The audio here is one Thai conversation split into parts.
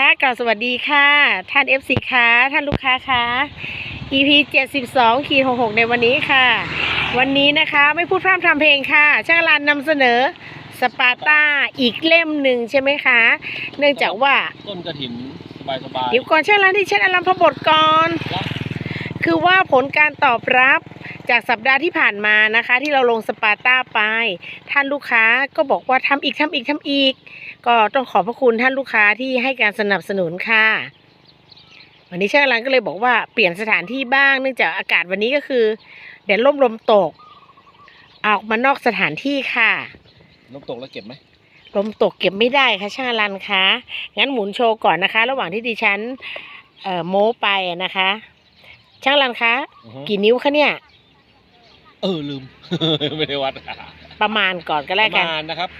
ค่ะกล่าวสวัสดีค่ะ ท่าน FC ค่ะท่านลูกค้าค่ะ EP 72ขีด66 ในวันนี้ค่ะ วันนี้นะคะไม่พูดพร่ำทำเพลงค่ะ ช่างรันนำเสนอสปาร์ต้าอีกเล่มหนึ่งใช่ไหมคะ เนื่องจากว่าต้นกระถินสบายสบายเดี๋ยวก่อนช่างรันที่เช็ดอลัมพบทก่อน คือว่าผลการตอบรับ จากสัปดาห์ที่ผ่านมานะคะ ที่เราลงสปาร์ต้าไป ท่านลูกค้าก็บอกว่าทำอีกทำอีกทำอีก ก็ต้องขอบพระคุณท่านลูกค้าที่ให้การสนับสนุนค่ะวันนี้ช่างรันก็เลยบอกว่าเปลี่ยนสถานที่บ้างเนื่องจากอากาศวันนี้ก็คือแดดร่มลมตก ออกมานอกสถานที่ค่ะนกตกแล้วเก็บไหมลมตกเก็บไม่ได้ค่ะช่างอรันคะงั้นหมุนโชว์ก่อนนะคะ ระหว่างที่ดิฉันเอ่อโม้ไปอะนะคะ ช่างอรันคะอือฮึกี่นิ้วคะเนี่ย เออลืม ไม่ได้วัดประมาณก่อนก็ปแล้วระกันมาณนะครับ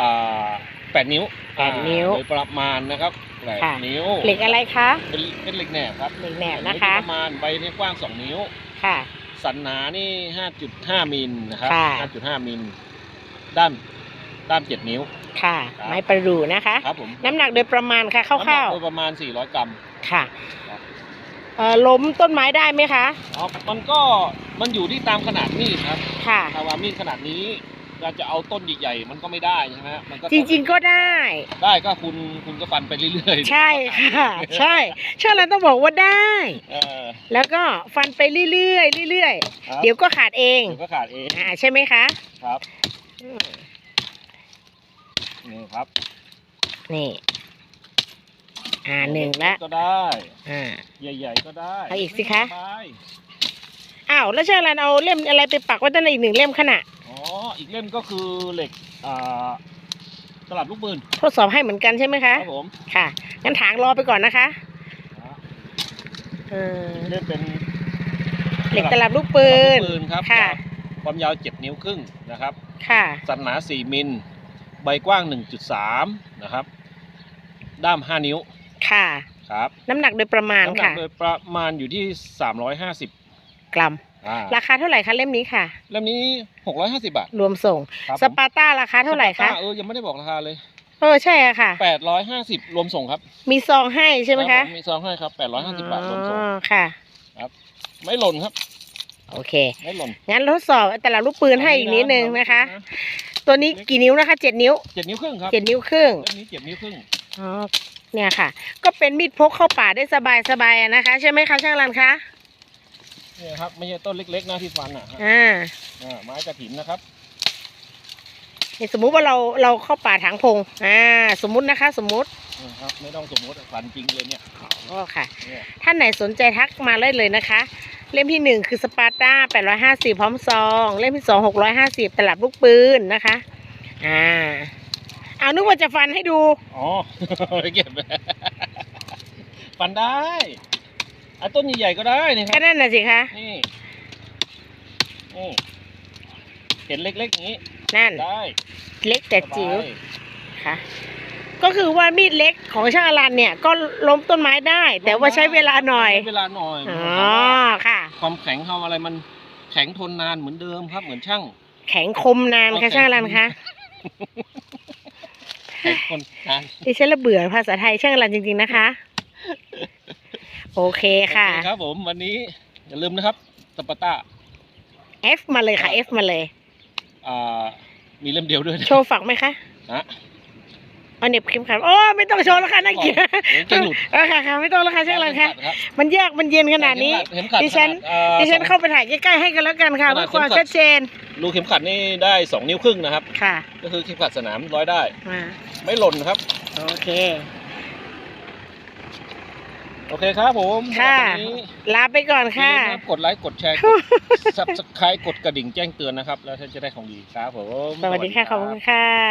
อ่าแปดนิ้วแปดนิ้ว อ่าโดยประมาณนะครับแปดค่ะ นิ้วเหล็กอะไรคะเป็นเป็นเหล็กแหนบครับเหล็กแหนบอันะคะประมาณใบเนี่ยกว้างสองนิ้ว ค่ะ สันหนานี่ห้าจุดห้ามิลนะครับค่ะ ห้าจุดห้ามิลด้ามด้ามเจ็ดนิ้ว ค่ะ ครับ ไม้ประดู่นะคะ ครับผมน้ำหนักโดยประมาณค่ะคร่าวน้ำหนักโดยประมาณสี่ร้อยกรัมๆค่ะ ครับ เอ่อล้มต้นไม้ได้ไหมคะ อ๋อมันก็มันอยู่ที่ตามขนาดมีดครับค่ะ ถ้าว่ามีดขนาดนี้เราจะเอาต้นใหญ่ๆมันก็ไม่ได้ใช่ไหมฮะมันก็จริงๆก็ได้ได้ก็คุณคุณก็ฟันไปเรื่อยๆใช่ค่ะ ใช่ช่างเราต้องบอกว่าได้ เออแล้วก็ฟันไปเรื่อยๆเรื่อยครับๆเดี๋ยวก็ขาดเองเดี๋ยวก็ขาดเองอ่าใช่ไหมคะครับอืมนี่ครับ นี่ อ่าหนึ่งละก็ได้ อ่า ใหญ่ๆก็ได้เอาอีกสิคะสบายอ้าวแล้วช่างรันเอาเล่มอะไรไปปักไว้ตั้งในอีกหนึ่งเล่มขนาดอ๋อ อีกเล่มก็คือเหล็ก อ่า ตลับลูกปืนทดสอบให้เหมือนกันใช่ไหมคคะรับผมค่ะงั้นถางรอไปก่อนนะคะอ่าเออเล่มเป็นเหล็กตลับลูกปืน ตลับลูกปืนครับค่ะความยาวเจ็ดนิ้วครึ่งนะครับ ค่ะ สันหนาสี่มิล ใบกว้าง 1.3 นะครับ ด้าม 5 นิ้ว ค่ะ ครับ น้ำหนักโดยประมาณน้ำหนัค่ะกโดยประมาณอยู่ที่ 350กรัม อ่าราคาเท่าไหร่คะเล่มนี้ค่ะ เล่มนี้ 650 บาท รวมส่ง ครับสปาร์ต้าราคาเท่าไหร่สคะปาต้าเออยังไม่ได้บอกราคาเลย เออใช่อะค่ะ 850 รวมส่งครับมีซองให้ใช่ไหมครัคะบผมีซองให้ครับ 850 บาทรวมส่ง อ๋อค่ะ ไม่หล่นครับ โอเค ไม่หล่นงั้นทดสอบแต่ละลูกปืนให้อีกนิดนึงนะคะ ตัวนี้กี่นิ้วนะคะเจ็ดนิ้วเจ็ดนิ้วครึ่งครับเจ็ดนิ้วครึ่ง เล่มนี้เจ็ดนิ้วครึ่ง อ๋อ เนี่ยค่ะ ก็เป็นมีดพกเข้าป่าได้สบายสบายๆอะนะคะ ใช่ไหมคะช่างรันคะเนี่ยครับไม่ใช่ต้นเล็กๆนะที่ฟันอะฮะอ่าอ่าไม้กระถินนะครับนี่สมมุติว่าเราเราเข้าป่าถางพงอ่าสมมุตินะคะ สมมุตินี่ครับไม่ต้องสมมติฟันจริงเลยเนี่ยอ๋อค่ะเนี่ยท่านไหนสนใจทักมาเลยเลยนะคะ เล่มที่หนึ่งคือสปาร์ต้า850พร้อมซอง เล่มที่สอง650ตลับลูกปืนนะคะ อ่าเอา นึกว่าจะฟันให้ดู อ๋อไม่เก็บ ฟันได้ไอ้ต้นใหญ่ๆก็ได้นี่คก็รับ นั่นน่ะสิคะ นี่ นี่ เห็นเล็กๆอย่างนี้ นั่น ได้เล็กแต่จิ๋วสบายค่ะ ก็คือว่ามีดเล็กของช่างอลันเนี่ย ก็ล้มต้นไม้ได้ แต่ว่าใช้เวลาหน่อย ใช้เวลาหน่อยอ๋อเพราะว่าค่ะ ความแข็งทำอะไรมันแข็งทนนานเหมือนเดิมครับ เหมือนช่าง แข็งคมนานค่ะช่างอลันคะ แข็งทนนานดิฉันละเบื่อภาษาไทยช่างอลันจริงๆนะคะ โอเคค่ะ โอเครับผมวันนี้อย่าลืมนะครับสปาต้า F มาเลยค่ะ F มาเลย อ่ามีเล่มเดียวด้วยนะโชว์ฝักไหมคะ ฮะ เอาเหน็บเข็มขัดโอ้ไม่ต้องโชว์แล้วค่ะน่าเกลียดเดี๋ยวจะหลุดเออค่ะค่ะไม่ต้องแล้วค่ะช่างอลันคะเข็มขัดรับมันยากมันเย็นขนาดนี้เข็มขัดดิฉันขนาดอ่าดิฉันสองเข้าไปถ่ายใกล้ๆให้กันแล้วกันค่ะขนาเพื่ดอความเข็มขัดชัดเจนรูเข็มขัดนี่ได้สองนิ้วครึ่งนะครับ ค่ะ ก็คือเข็มขัดสนามร้อยได้มาไม่หล่นครับ โอเคโอเคครับผมค่ะวันนี้ลาไปก่อนอย่าค่ะลืมนะครับกดไลค์กดแชร์กด subscribe กดกระดิ่งแจ้งเตือนนะครับ แล้วท่านจะได้ของดีครับผม สวัสดีค่ะ ขอบคุณค่ะ